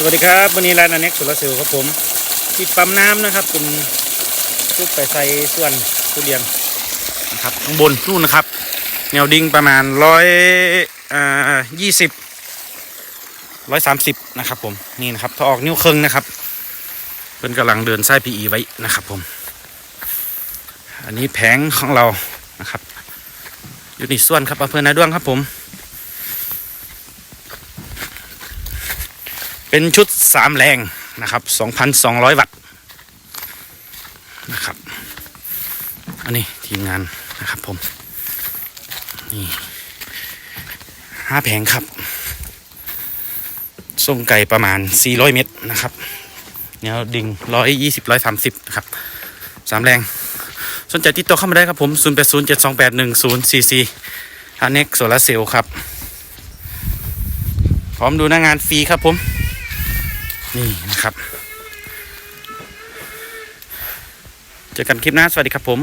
สวัสดีครับวันนี้ร้านอเน็กสุรเซลครับผมที่ปั๊มน้ำนะครับเป็นทุกไปใส่ส่วนทุเรียนนะครับข้างบนนู่นนะครับ แนวดิ่งประมาณร้อยอ่ายี่สิบร้อยสามสิบนะครับผมนี่นะครับถ้าออกนิ้วครึ่งนะครับเพิ่นกำลังเดินไส้พีอีไว้นะครับผม อันนี้แผงของเรานะครับอยู่ในส่วนครับอำเภอนาด้วงครับผม เป็นชุดสามแรงนะครับ2,200วัตต์นะครับ อันนี้ทีมงานนะครับผม นี่ห้าแผงครับส่งไก่ประมาณ 400 เมตรนะครับแนวดิ่ง 120 130นะครับสามแรง สนใจติดต่อเข้ามาได้ครับผม 0 8 0 7 2 8 1 0 4 4ฮาเน็กโซลาเซลครับ พร้อมดูหน้างานฟรีครับผม นี่นะครับ เจอกันคลิปหน้า สวัสดีครับผม